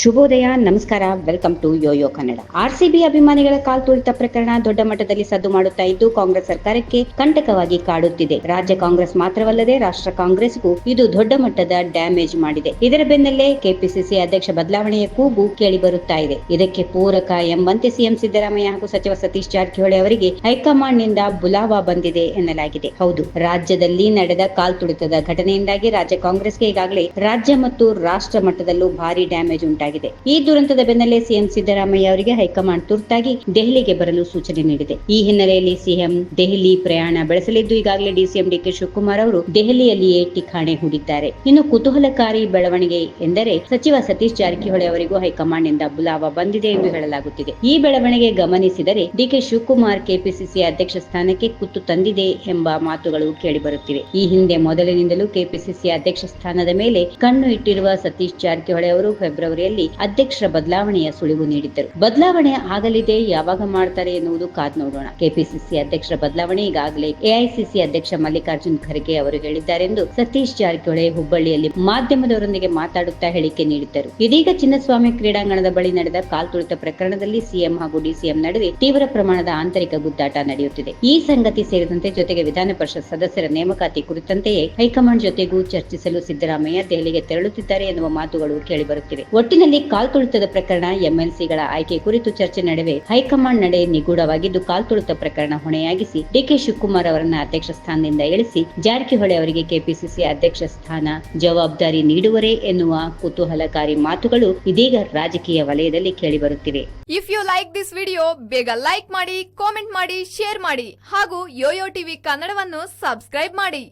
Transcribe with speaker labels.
Speaker 1: ಶುಭೋದಯ, ನಮಸ್ಕಾರ welcome to yo Kannada RCB ಅಭಿಮಾನಿಗಳ ಕಾಲ್ ತುಳಿತ ಪ್ರಕರಣ ದೊಡ್ಡ ಮಟ್ಟದಲ್ಲಿ ಸದ್ದು ಮಾಡುತ್ತಾ ಇದ್ದು ಕಾಂಗ್ರೆಸ್ ಸರ್ಕಾರಕ್ಕೆ ಕಂಟಕವಾಗಿ ಕಾಡುತ್ತಿದೆ. ರಾಜ್ಯ ಕಾಂಗ್ರೆಸ್ ಮಾತ್ರವಲ್ಲದೆ ರಾಷ್ಟ್ರ ಕಾಂಗ್ರೆಸ್ಗೂ ಇದು ದೊಡ್ಡ ಮಟ್ಟದ ಡ್ಯಾಮೇಜ್ ಮಾಡಿದೆ. ಇದರ ಬೆನ್ನಲ್ಲೇ ಕೆಪಿಸಿಸಿ ಅಧ್ಯಕ್ಷ ಬದಲಾವಣೆಯ ಕೂಗು ಕೇಳಿ ಬರುತ್ತಾ ಇದೆ. ಇದಕ್ಕೆ ಪೂರಕ ಎಂಬಂತೆ ಸಿಎಂ ಸಿದ್ದರಾಮಯ್ಯ ಹಾಗೂ ಸಚಿವ ಸತೀಶ್ ಜಾರಕಿಹೊಳಿ ಅವರಿಗೆ ಹೈಕಮಾಂಡ್ನಿಂದ ಬುಲಾವಾ ಬಂದಿದೆ ಎನ್ನಲಾಗಿದೆ. ಹೌದು, ರಾಜ್ಯದಲ್ಲಿ ನಡೆದ ಕಾಲ್ ತುಳಿತದ ಘಟನೆಯಿಂದಾಗಿ ರಾಜ್ಯ ಕಾಂಗ್ರೆಸ್ಗೆ ಈಗಾಗಲೇ ರಾಜ್ಯ ಮತ್ತು ರಾಷ್ಟ್ರ ಮಟ್ಟದಲ್ಲೂ ಭಾರಿ ಡ್ಯಾಮೇಜ್ ಉಂಟಾಗಿದೆ. ಈ ದುರಂತದ ಬೆನ್ನಲ್ಲೇ ಸಿಎಂ ಸಿದ್ದರಾಮಯ್ಯ ಅವರಿಗೆ ಹೈಕಮಾಂಡ್ ತುರ್ತಾಗಿ ದೆಹಲಿಗೆ ಬರಲು ಸೂಚನೆ ನೀಡಿದೆ. ಈ ಹಿನ್ನೆಲೆಯಲ್ಲಿ ಸಿಎಂ ದೆಹಲಿ ಪ್ರಯಾಣ ಬೆಳೆಸಲಿದ್ದು, ಈಗಾಗಲೇ ಡಿಸಿಎಂ ಡಿಕೆ ಶಿವಕುಮಾರ್ ಅವರು ದೆಹಲಿಯಲ್ಲಿಯೇ ಠಿಕಾಣೆ ಹೂಡಿದ್ದಾರೆ. ಇನ್ನು ಕುತೂಹಲಕಾರಿ ಬೆಳವಣಿಗೆ ಎಂದರೆ ಸಚಿವ ಸತೀಶ್ ಜಾರಕಿಹೊಳಿ ಅವರಿಗೂ ಹೈಕಮಾಂಡ್ನಿಂದ ಬುಲಾವ ಬಂದಿದೆ ಎಂದು ಹೇಳಲಾಗುತ್ತಿದೆ. ಈ ಬೆಳವಣಿಗೆ ಗಮನಿಸಿದರೆ ಡಿಕೆ ಶಿವಕುಮಾರ್ ಕೆಪಿಸಿಸಿ ಅಧ್ಯಕ್ಷ ಸ್ಥಾನಕ್ಕೆ ಕುತ್ತು ತಂದಿದೆ ಎಂಬ ಮಾತುಗಳು ಕೇಳಿಬರುತ್ತಿವೆ. ಈ ಹಿಂದೆ ಮೊದಲಿನಿಂದಲೂ ಕೆಪಿಸಿಸಿ ಅಧ್ಯಕ್ಷ ಸ್ಥಾನದ ಮೇಲೆ ಕಣ್ಣು ಇಟ್ಟಿರುವ ಸತೀಶ್ ಜಾರಕಿಹೊಳಿ ಅವರು ಫೆಬ್ರವರಿಯಲ್ಲಿ ಅಧ್ಯಕ್ಷರ ಬದಲಾವಣೆಯ ಸುಳಿವು ನೀಡಿದ್ದರು. ಬದಲಾವಣೆ ಆಗಲಿದೆ, ಯಾವಾಗ ಮಾಡ್ತಾರೆ ಎನ್ನುವುದು ಕಾದ್ ನೋಡೋಣ. ಕೆಪಿಸಿಸಿ ಅಧ್ಯಕ್ಷರ ಬದಲಾವಣೆ ಈಗಾಗಲೇ ಎಐಸಿಸಿ ಅಧ್ಯಕ್ಷ ಮಲ್ಲಿಕಾರ್ಜುನ್ ಖರ್ಗೆ ಅವರು ಹೇಳಿದ್ದಾರೆ ಎಂದು ಸತೀಶ್ ಜಾರಕಿಹೊಳಿ ಹುಬ್ಬಳ್ಳಿಯಲ್ಲಿ ಮಾಧ್ಯಮದವರೊಂದಿಗೆ ಮಾತಾಡುತ್ತಾ ಹೇಳಿಕೆ ನೀಡಿದ್ದರು. ಇದೀಗ ಚಿನ್ನಸ್ವಾಮಿ ಕ್ರೀಡಾಂಗಣದ ಬಳಿ ನಡೆದ ಕಾಲ್ ತುಳಿತ ಪ್ರಕರಣದಲ್ಲಿ ಸಿಎಂ ಹಾಗೂ ಡಿಸಿಎಂ ನಡುವೆ ತೀವ್ರ ಪ್ರಮಾಣದ ಆಂತರಿಕ ಗುದ್ದಾಟ ನಡೆಯುತ್ತಿದೆ. ಈ ಸಂಗತಿ ಸೇರಿದಂತೆ ಜೊತೆಗೆ ವಿಧಾನ ಪರಿಷತ್ ಸದಸ್ಯರ ನೇಮಕಾತಿ ಕುರಿತಂತೆಯೇ ಹೈಕಮಾಂಡ್ ಜೊತೆಗೂ ಚರ್ಚಿಸಲು ಸಿದ್ದರಾಮಯ್ಯ ದೆಹಲಿಗೆ ತೆರಳುತ್ತಿದ್ದಾರೆ ಎನ್ನುವ ಮಾತುಗಳು ಕೇಳಿಬರುತ್ತಿವೆ ಒಟ್ಟಿನಲ್ಲಿ ಕಾಲ್ ತುಳಿತದ ಪ್ರಕರಣ ಎಂಎಲ್ಸಿಗಳ ಆಯ್ಕೆ ಕುರಿತು ಚರ್ಚೆ ನಡುವೆ ಹೈಕಮಾಂಡ್ ನಡೆ ನಿಗೂಢವಾಗಿದ್ದು ಕಾಲ್ ತುಳಿತ ಪ್ರಕರಣ ಹೊಣೆಯಾಗಿಸಿ ಡಿಕೆ ಶಿವಕುಮಾರ್ ಅವರನ್ನ ಅಧ್ಯಕ್ಷ ಸ್ಥಾನದಿಂದ ಇಳಿಸಿ ಜಾರಕಿಹೊಳಿ ಅವರಿಗೆ ಕೆಪಿಸಿಸಿ ಅಧ್ಯಕ್ಷ ಸ್ಥಾನ ಜವಾಬ್ದಾರಿ ನೀಡುವರೇ ಎನ್ನುವ ಕುತೂಹಲಕಾರಿ ಮಾತುಗಳು ಇದೀಗ ರಾಜಕೀಯ ವಲಯದಲ್ಲಿ ಕೇಳಿಬರುತ್ತಿವೆ.
Speaker 2: If you like this video ಬೇಗ ಲೈಕ್ ಮಾಡಿ ಕಾಮೆಂಟ್ ಮಾಡಿ ಶೇರ್ ಮಾಡಿ ಹಾಗೂ ಯೋಯೋ ಟಿವಿ ಕನ್ನಡವನ್ನು ಸಬ್ಸ್ಕ್ರೈಬ್ ಮಾಡಿ.